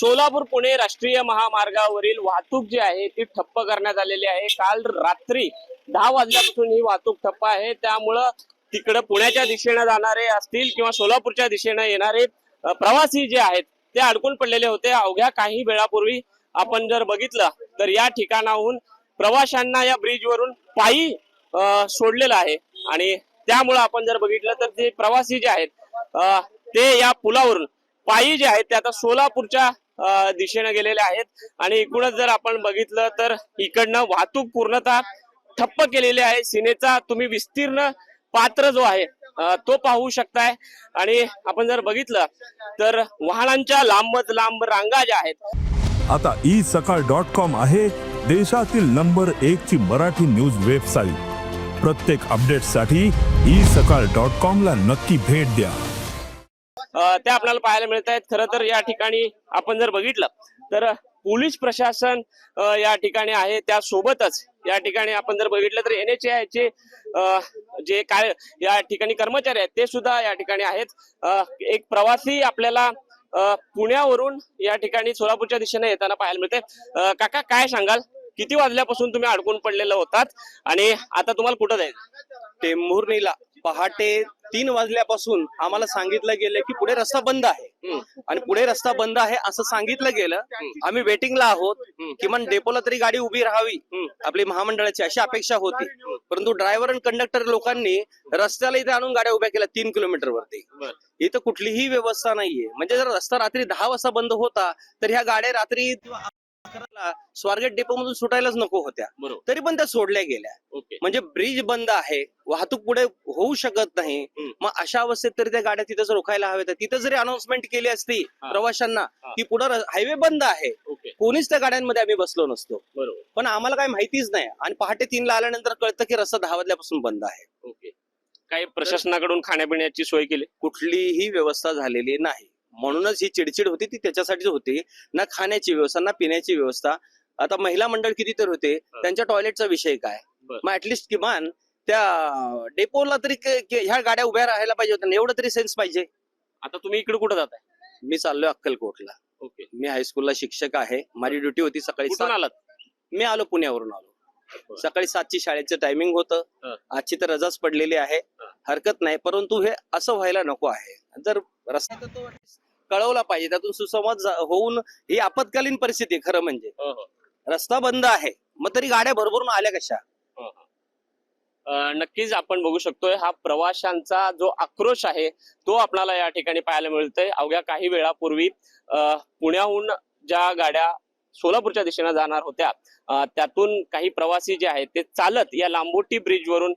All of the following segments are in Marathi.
सोलापूर पुणे राष्ट्रीय महामार्गावरील वाहतूक जी आहे ती ठप्प करण्यात आलेली आहे. काल रात्री दहा वाजल्यापासून ही वाहतूक ठप्प आहे. त्यामुळं तिकडं पुण्याच्या दिशेनं जाणारे असतील किंवा सोलापूरच्या दिशेनं येणारे प्रवासी जे आहेत ते अडकून पडलेले होते. अवघ्या काही वेळापूर्वी आपण जर बघितलं तर या ठिकाणाहून प्रवाशांना या ब्रिजवरून पायी सोडलेलं आहे. आणि त्यामुळं आपण जर बघितलं तर ते प्रवासी जे आहेत ते या पुलावरून पायी जे आहेत ते आता सोलापूरच्या दिशेने गेलेले आहेत. आणि एकूणच जर आपण बघितलं तर इकडनं वाहतूक पूर्णतः ठप्प केलेली आहे. सिनेचा तुम्ही विस्तीर्ण पात्र जो आहे तो पाहू शकताय. आणि आपण जर बघितलं तर वाहनांच्या लांबच लांब रांगा ज्या आहेत. आता ई सकाळ डॉट कॉम आहे देशातील नंबर एक ची मराठी न्यूज वेबसाईट. प्रत्येक अपडेटसाठी ई सकाळ डॉट कॉम ला नक्की भेट द्या. त्या आपल्याला पाहायला मिळत आहेत खरं तर या ठिकाणी आपण जर बघितलं तर पोलीस प्रशासन या ठिकाणी आहे. त्यासोबतच या ठिकाणी आपण जर बघितलं तर एन एच चे जे काय या ठिकाणी कर्मचारी आहेत ते सुद्धा या ठिकाणी आहेत. एक प्रवासी आपल्याला पुण्यावरून या ठिकाणी सोलापूरच्या दिशेने येताना पाहायला मिळते काका काय सांगाल? किती वाजल्यापासून तुम्ही अडकून पडलेले होतात? आणि आता तुम्हाला कुठं जायचं? टेंभुर्णीला. पहाटे तीन वाजल्यापासून आम्हाला सांगितलं गेलं की पुढे रस्ता बंद आहे. आणि पुढे रस्ता बंद आहे असं सांगितलं गेलं. आम्ही वेटिंगला आहोत. किमान डेपोला तरी गाडी उभी राहावी. आपली महामंडळाची अशी अपेक्षा होती. परंतु ड्रायव्हर आणि कंडक्टर लोकांनी रस्त्याला इथे आणून गाड्या उभ्या केल्या तीन किलोमीटर वरती. इथं कुठलीही व्यवस्था नाहीये. म्हणजे जर रस्ता रात्री दहा वाजता बंद होता तर ह्या गाड्या रात्री अकराला स्वारगेट डेपो मधून सुटायलाच नको होत्या. बरोबर. तरी पण त्या सोडल्या गेल्या. ओके. म्हणजे ब्रिज बंद आहे वाहतूक पुढे होऊ शकत नाही. हम्म. मग अशा अवस्थेत तरी त्या गाड्या तिथंच रोखायला हव्या तिथं जरी अनाउन्समेंट केली असती हा. प्रवाशांना हा. की पुढे हायवे बंद आहे ओके. कोणीच त्या गाड्यांमध्ये आम्ही बसलो नसतो. बरोबर. पण आम्हाला काही माहितीच नाही. आणि पहाटे तीनला आल्यानंतर कळतं की रस्ता दहा वाजल्यापासून बंद आहे. ओके. काही प्रशासनाकडून खाण्यापिण्याची सोय केली? कुठलीही व्यवस्था झालेली नाही. म्हणूनच ही चिडचिड होती ती त्याच्यासाठीच होती. ना खाण्याची व्यवस्था ना पिण्याची व्यवस्था. आता महिला मंडळ किती तर होते त्यांच्या टॉयलेटचा विषय काय. मग ऍटलिस्ट किमान त्या डेपोला तरी ह्या गाड्या उभ्या राहायला पाहिजे होत्या. एवढं तरी सेन्स पाहिजे. आता तुम्ही इकडे कुठं जाताय? मी चाललोय अक्कलकोटला. ओके. मी हायस्कूलला शिक्षक आहे. माझी ड्युटी होती सकाळी सात आलात? मी आलो पुण्यावरून आलो. सकाळी सातची शाळेचं टायमिंग होतं. आजची तर रजाच पडलेली आहे. हरकत नाही. परंतु हे असं व्हायला नको आहे. जर रस्ता कळवला पाहिजे. त्यातून सुसंवाद होऊन ही आपत्कालीन परिस्थिती आहे खरं म्हणजे. हो हो. रस्ता बंद आहे. मग तरी गाड्या भरभरून आल्या कशा? हो, नक्कीच आपण बघू शकतोय हा प्रवाशांचा जो आक्रोश आहे तो आपल्याला या ठिकाणी पाहायला मिळतोय. अवघ्या काही वेळापूर्वी पुण्याहून ज्या गाड्या सोलापूरच्या दिशेने जाणार होत्या त्यातून काही प्रवासी जे आहेत ते चालत या लांबोटी ब्रिजवरून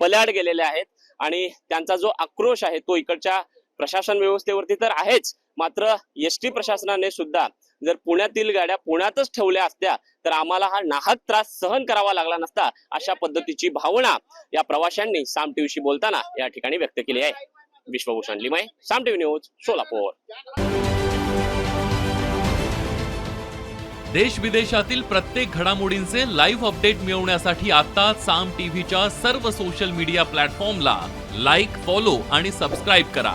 पल्याड गेलेले आहेत. आणि त्यांचा जो आक्रोश आहे तो इकडच्या प्रशासन व्यवस्थेवरती तर आहेच. मात्र एस टी प्रशासनाने सुद्धा जर पुण्यातील गाड्या पुण्यातच ठेवल्या असत्या तर आम्हाला हा नाहक त्रास सहन करावा लागला नसता अशा पद्धतीची भावना या प्रवाशांनी साम टीव्हीशी बोलताना या ठिकाणी व्यक्त केली आहे. Vishwabhushan Limaye Saam TV news Solapur. देश विदेशातील प्रत्येक घडामोडींचे लाईव्ह अपडेट मिळवण्यासाठी आता साम टीव्हीच्या सर्व सोशल मीडिया प्लॅटफॉर्मला लाईक फॉलो आणि सबस्क्राईब करा.